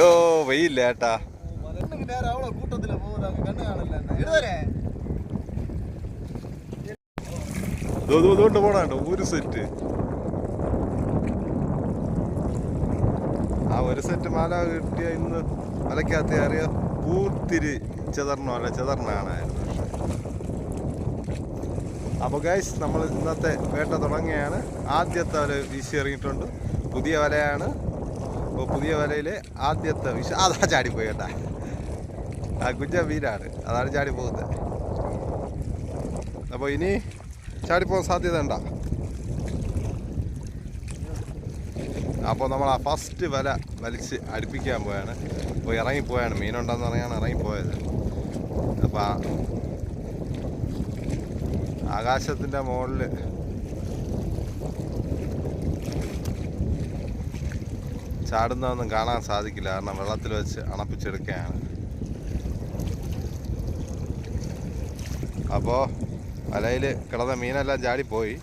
ഓ വെയില്ല ഏട്ടാ. കൂട്ടത്തിൽ പോകുന്നുണ്ട് പോണാണ്ട് ഒരു സെറ്റ് ആ ഒരു സെറ്റ് മാല കിട്ടിയ ഇന്ന് മലക്കകത്ത് അറിയാ. പൂർത്തിരി ചെതറിനോ അല്ല ചെതറിനാണായിരുന്നു അപ്പോൾ ഗൈസ് നമ്മൾ ഇന്നത്തെ വേട്ട തുടങ്ങിയാണ് ആദ്യത്തെ വല വീശി ഇറങ്ങിയിട്ടുണ്ട്. പുതിയ വലയാണ്. അപ്പോൾ പുതിയ വലയിലെ ആദ്യത്തെ വിഷ അതാ ചാടിപ്പോയി കേട്ടാ. ആ കുഞ്ഞ മീനാണ്. അതാണ് ചാടി പോകുന്നത്. അപ്പോൾ ഇനി ചാടിപ്പോകാൻ സാധ്യത ഉണ്ടോ? അപ്പോൾ നമ്മൾ ആ ഫസ്റ്റ് വല വലിച്ച് അടുപ്പിക്കാൻ പോയാണ് അപ്പോൾ ഇറങ്ങിപ്പോയാണ് മീനുണ്ടെന്ന് പറഞ്ഞാണ് ഇറങ്ങിപ്പോയത് അപ്പോൾ ആകാശത്തിന്റെ മുകളിൽ ചാടുന്നതൊന്നും കാണാൻ സാധിക്കില്ല. കാരണം വെള്ളത്തിൽ വെച്ച് അണപ്പിച്ചെടുക്കുകയാണ്. അപ്പോൾ വലയിൽ കിടന്ന മീനെല്ലാം ചാടിപ്പോയി.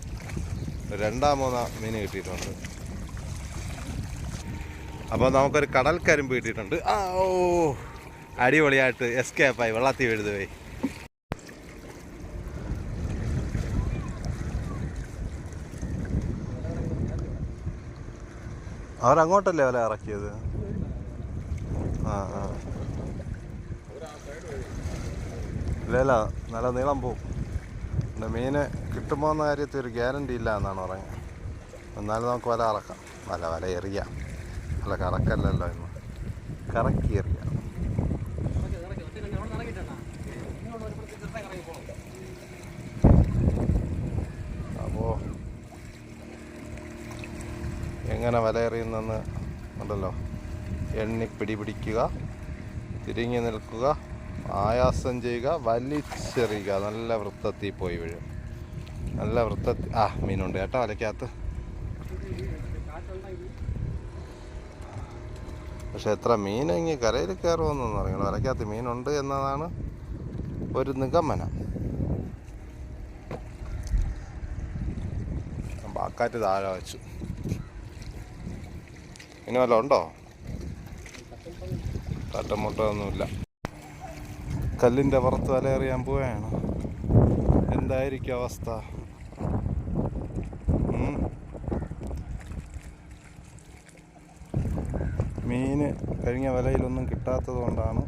രണ്ടാം മൂന്നാം മീൻ കിട്ടിയിട്ടുണ്ട്. അപ്പോൾ നമുക്കൊരു കടൽ കരിമ്പ് കിട്ടിയിട്ടുണ്ട്. ആ ഓ അടിപൊളിയായിട്ട് എസ്കേപ്പായി വെള്ളത്തിൽ വീഴുതുപോയി. അവരങ്ങോട്ടല്ലേ വല ഇറക്കിയത്? ആ ആ. നല്ല നീളം പോവും. പിന്നെ മീന് കിട്ടുമോ എന്ന കാര്യത്തിൽ ഒരു ഗ്യാരണ്ടി ഇല്ല എന്നാണ് പറയുന്നത് എന്നാലും നമുക്ക് വല ഇറക്കാം വല വല എറിയാം. അല്ല കറക്കല്ലല്ലോ ഇന്ന്. കറക്കി എറിയാം അപ്പോൾ എങ്ങനെ വല എറിയുന്നെന്ന് ഉണ്ടല്ലോ. എണ്ണി പിടി പിടിക്കുക തിരിഞ്ഞു നിൽക്കുക ആയാസം ചെയ്യുക വലിച്ചെറിയുക. നല്ല വൃത്തത്തിൽ പോയി വീഴും. നല്ല വൃത്തത്തിൽ ആ മീനുണ്ട് കേട്ടോ വലയ്ക്കകത്ത്. പക്ഷെ എത്ര ഇങ്ങനെ കരയിൽ കയറുമെന്നൊന്നും അറിയണം വലയ്ക്കകത്ത് മീനുണ്ട് എന്നതാണ് ഒരു നിഗമനം. ബാക്കാറ്റ് താഴെ വെച്ചു. ഇനി വല്ലതും ഉണ്ടോ? തട്ടമുട്ടൊന്നുമില്ല. കല്ലിന്റെ പുറത്ത് വലയെറിയാൻ പോവുകയാണ് എന്തായിരിക്കും അവസ്ഥ? മീൻ കഴിഞ്ഞ വലയിലൊന്നും കിട്ടാത്തത് കൊണ്ടാണ്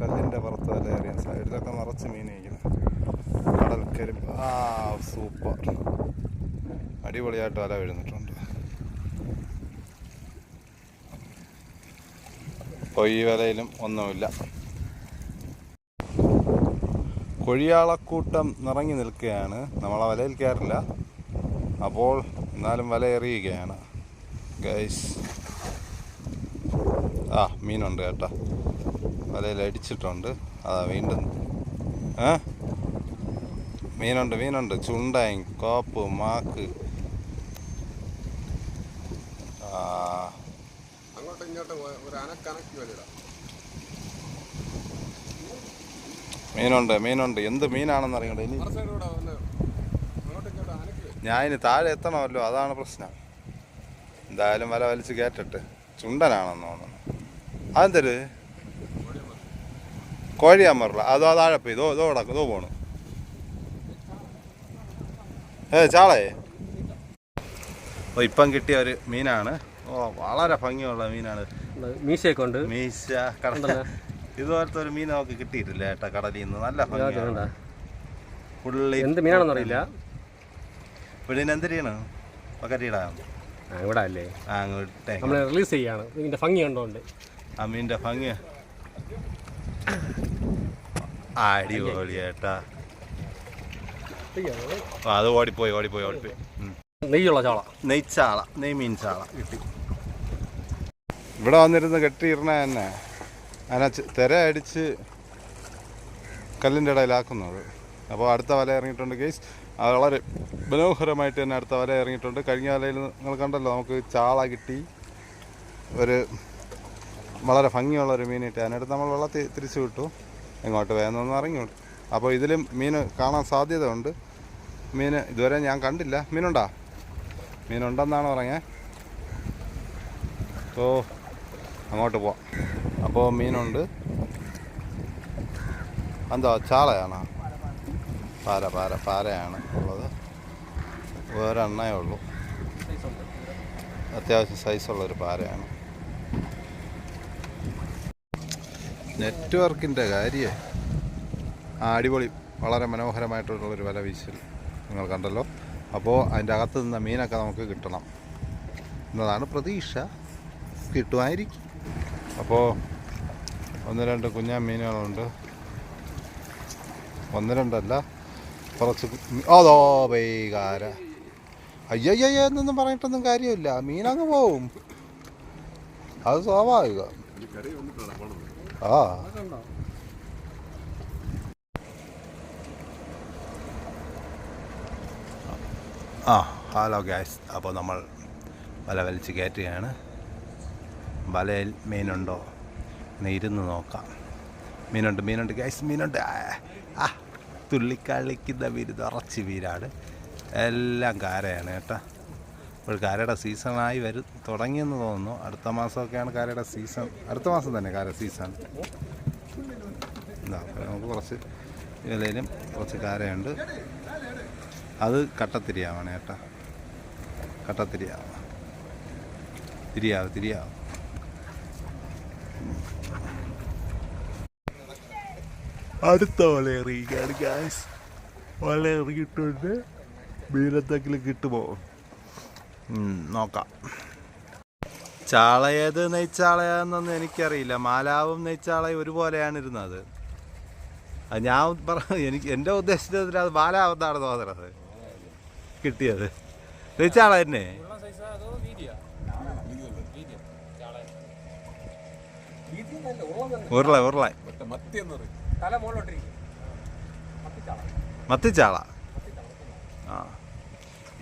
കല്ലിന്റെ പുറത്ത് വലയെറിയാൻ സൈഡിലൊക്കെ നിറച്ച് മീൻ കഴിക്കുന്നത് കടൽക്കരും ആ സൂപ്പർ. അടിപൊളിയായിട്ട് വല വീഴുന്നിട്ടുണ്ട്. അപ്പോൾ ഈ വലയിലും ഒന്നുമില്ല. കൊഴിയാളക്കൂട്ടം നിറങ്ങി നിൽക്കുകയാണ്. നമ്മൾ ആ വലയിൽ കയറില്ല. അപ്പോൾ എന്നാലും വല എറിയുകയാണ് ഗൈസ്. ആ മീനുണ്ട് കേട്ടോ. വലയിൽ അടിച്ചിട്ടുണ്ട്. അതാ വീണ്ടും. ഏ? മീനുണ്ട് മീനുണ്ട്. ചുണ്ടായി കോപ്പ് മാക്ക്. ആ മീനുണ്ട് മീനുണ്ട്. എന്ത് മീനാണെന്ന് അറിയണ്ട. ഇനി ഞാൻ ഇനി താഴെ എത്തണമല്ലോ അതാണ് പ്രശ്നം. എന്തായാലും വല വലിച്ച് കയറ്റട്ടെ ചുണ്ടനാണെന്ന് തോന്നുന്നു. അതെന്തര്? കോഴിയാമറല അതോ താഴെ പോയി. ഇതോ ഇതോ കിടക്കും ഇതോ പോണു. ഏ ചാളേ. ഇപ്പം കിട്ടിയ ഒരു മീനാണ്. ഓ വളരെ ഭംഗിയുള്ള മീനാണ്. മീശയൊക്കെ ഉണ്ട്. മീശ കടല. ഇതുപോലത്തെ ഒരു മീൻ നമുക്ക് കിട്ടിയിട്ടില്ല ഏട്ടാ കടലിൽ നിന്ന്. നല്ല ഭംഗിയാണ്? പുള്ളി എന്ത് മീനാണെന്ന് അറിയില്ല. ഇവിടെ എന്തിനാണ് പക്കറ്റിയിടാം ആ ഇവിടെ അല്ലേ? ആ അങ്ങോട്ടേ. നമ്മൾ റിലീസ് ചെയ്യാണ്. ഇതിന്റെ ഭംഗി കണ്ടോണ്ട്. ആ മീന്റെ ഭംഗി. അടിപൊളി ഏട്ടാ അത് ഓടിപ്പോയി ഓടിപ്പോയി ഓടിപ്പോയി. നെയ്യുള്ള ചാള. നെയ്ച്ചാള നെയ്മീൻ ചാള കിട്ടി. ഇവിടെ വന്നിരുന്ന് കെട്ടിയിരുന്ന തന്നെ അതിനെ തിര അടിച്ച് കല്ലിന്റെ ഇടയിലാക്കുന്നത് അപ്പോൾ അടുത്ത വല ഇറങ്ങിയിട്ടുണ്ട് കേസ് വളരെ മനോഹരമായിട്ട് തന്നെ അടുത്ത വല ഇറങ്ങിയിട്ടുണ്ട്. കഴിഞ്ഞ വലയിൽ നിങ്ങൾ കണ്ടല്ലോ നമുക്ക് ചാള കിട്ടി. ഒരു വളരെ ഭംഗിയുള്ള ഒരു മീൻ കിട്ടി. അതിനടുത്ത് നമ്മൾ വെള്ളത്തിൽ തിരിച്ചു വിട്ടു. ഇങ്ങോട്ട് വേണമെന്ന് ഇറങ്ങി അപ്പോൾ ഇതിലും മീൻ കാണാൻ സാധ്യതയുണ്ട്. മീൻ ഇതുവരെ ഞാൻ കണ്ടില്ല. മീനുണ്ടോ? മീനുണ്ടെന്നാണ് പറഞ്ഞത് ഓ അങ്ങോട്ട് പോവാം. അപ്പോൾ മീനുണ്ട്. എന്താ ചാളയാണോ? പാര പാര പാരയാണ് ഉള്ളത്. ഒരെണ്ണേ ഉള്ളൂ. അത്യാവശ്യം സൈസുള്ളൊരു പാരയാണ് നെറ്റ്വർക്കിന്റെ കാര്യേ ആ അടിപൊളി വളരെ മനോഹരമായിട്ടുള്ളൊരു വല വീശൽ നിങ്ങൾ കണ്ടല്ലോ. അപ്പോൾ അതിന്റെ അകത്ത് നിന്ന മീനൊക്കെ നമുക്ക് കിട്ടണം. എന്നതാണ് പ്രതീക്ഷ. കിട്ടുമായിരിക്കും. അപ്പോൾ ഒന്ന് രണ്ട് കുഞ്ഞാൻ മീനുകളുണ്ട് ഒന്ന് രണ്ടല്ല കുറച്ച് അതോ വൈകാര. അയ്യയ്യ എന്നൊന്നും പറഞ്ഞിട്ടൊന്നും കാര്യമില്ല. മീനങ്ങ് പോവും. അത് സ്വാഭാവിക. ആ. ആ ഹലോ ഗ്യാസ്. അപ്പോൾ നമ്മൾ വല വലിച്ച് കയറ്റുകയാണ്. വലയിൽ മീനുണ്ടോ? എന്ന് ഇരുന്ന് നോക്കാം. മീനുണ്ട് മീനുണ്ട്. ഗ്യാസ് മീനുണ്ട്. ആ, തുള്ളിക്കളിക്കുന്ന മീൻ നിറച്ച് വീരാട് എല്ലാം കാരയാണ് കേട്ടോ. ഇപ്പോൾ കാരയുടെ സീസണായി വരും തുടങ്ങിയെന്ന് തോന്നുന്നു. അടുത്ത മാസമൊക്കെയാണ് കാരയുടെ സീസൺ. അടുത്ത മാസം തന്നെ കാര സീസൺ. എന്താ നമുക്ക് കുറച്ച് വിലയിലും കുറച്ച് കാരയുണ്ട്. അത് കട്ടത്തിരിയാവണം കേട്ടോ. കട്ടത്തിരിയാവണം തിരിയാവും തിരിയാവും. അടുത്ത വല എറിയുകയാണ് ഗ്യാസ് വല എറിയിട്ടുണ്ട് മീനത്തെങ്കിലും കിട്ടുമോ? നോക്കാം. ചാളയേത് നെയ്ച്ചാളയാന്നൊന്നും എനിക്കറിയില്ല. മാലാവും നെയ്ച്ചാളയും ഒരുപോലെയാണ് ഇരുന്നത് ഞാൻ പറ എനിക്ക് എന്റെ ഉദ്ദേശത്തിൽ അത് മാലാവത്താണ് തോന്നുന്നത്? കിട്ടിയത്. നെയ്ച്ചാള തന്നെ? ഉരുള ഉരുള. തല മുകളിലോട്ടിരിക്കും. മത്തിച്ചാള. ആ.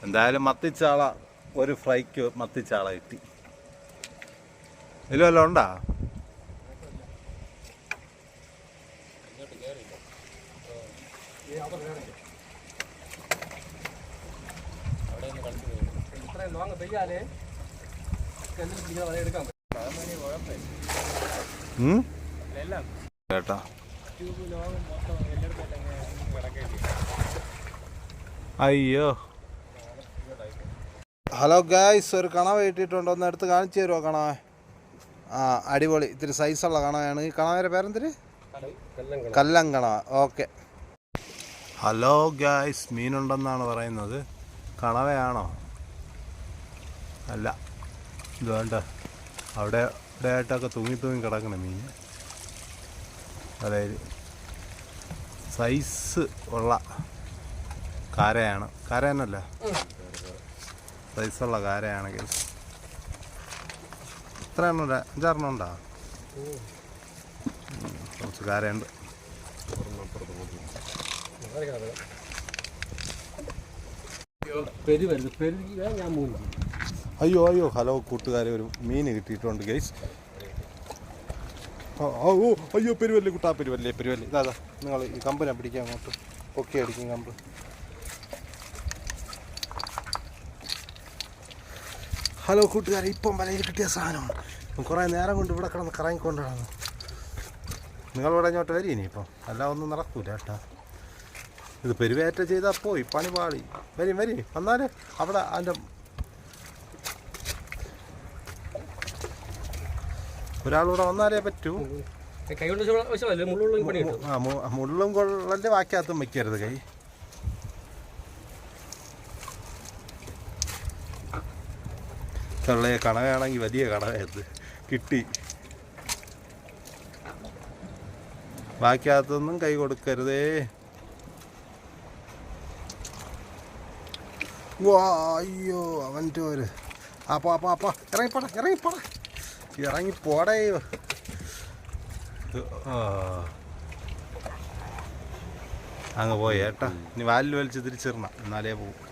എന്തായാലും മത്തിച്ചാള ഒരു ഫ്രൈക്ക് മത്തിച്ചാള കിട്ടി. ഇതിൽ വല്ലതും ഉണ്ടാ? ഇത്രയും അയ്യോ. ഹലോ ഗായ്സ് ഒരു കണവ ഇട്ടിട്ടുണ്ട് ഒന്ന് എടുത്ത് കാണിച്ചു തരുമോ കണവ? ആ അടിപൊളി. ഇത്തിരി സൈസുള്ള കണവയാണ്. ഈ കണവയുടെ പേരെന്തിര്? കല്ലം കണവ. ഓക്കെ ഹലോ ഗായ്സ് മീനുണ്ടെന്നാണ് പറയുന്നത്. കണവയാണോ? അല്ല. ഇത് വേണ്ട അവിടെ ഇവിടെ ആയിട്ടൊക്കെ തൂങ്ങി തൂങ്ങി കിടക്കണം മീൻ. അതായത് സൈസ് ഉള്ള കാരയാണ്. കാരനല്ല സൈസുള്ള കാരയാണെങ്കിൽ എത്ര എണ്ണം ഉണ്ട്. അഞ്ചാറെണ്ണം ഉണ്ടോ? കുറച്ച് കാരയുണ്ട്. അയ്യോ അയ്യോ. ഹലോ കൂട്ടുകാരെ ഒരു മീൻ കിട്ടിയിട്ടുണ്ട് ഗൈസ് ഓ അയ്യോ പെരുവല്ലേ കുട്ടാ പെരുവല്ലേ പെരുവല്ലേ. ഇതാ നിങ്ങൾ ഈ കമ്പിനെ പിടിക്കാൻ അങ്ങോട്ട്. പൊക്കി അടിക്കും കമ്പ്. ഹലോ കൂട്ടുകാരെ ഇപ്പം വലയിൽ കിട്ടിയ സാധനമാണ്. കുറേ നേരം കൊണ്ട് ഇവിടെ കിടന്ന് കറങ്ങിക്കൊണ്ടാണ് നിങ്ങളിവിടെ ഇങ്ങോട്ട് വരി ഇനിയിപ്പം അല്ല ഒന്നും നടക്കൂല കേട്ടാ. ഇത് പെരുവേറ്റ ചെയ്താൽ പോയി പണി പാളി വരി വരി വന്നാൽ അവിടെ അതിന്റെ ഒരാളൂടെ വന്നാലേ പറ്റൂ. ആ മുള്ളും കൊള്ളന്റെ വാക്കകത്തും വെക്കരുത് കൈ. തള്ളയെ കണവയാണെങ്കിൽ വലിയ കണവയത് കിട്ടി. ബാക്കിയകത്തൊന്നും കൈ കൊടുക്കരുതേ. വാ അയ്യോ അവന്റെ ഒരു അപ്പാ അപ്പാ അപ്പാ ഇറങ്ങിപ്പോടാ ഇറങ്ങിപ്പോടാ. ഇറങ്ങിപ്പോടേ പോടേ അങ്ങ് പോയി ഏട്ടാ. ഇനി വാലിൽ വലിച്ച് തിരിച്ചിടണം. എന്നാലേ പോവും.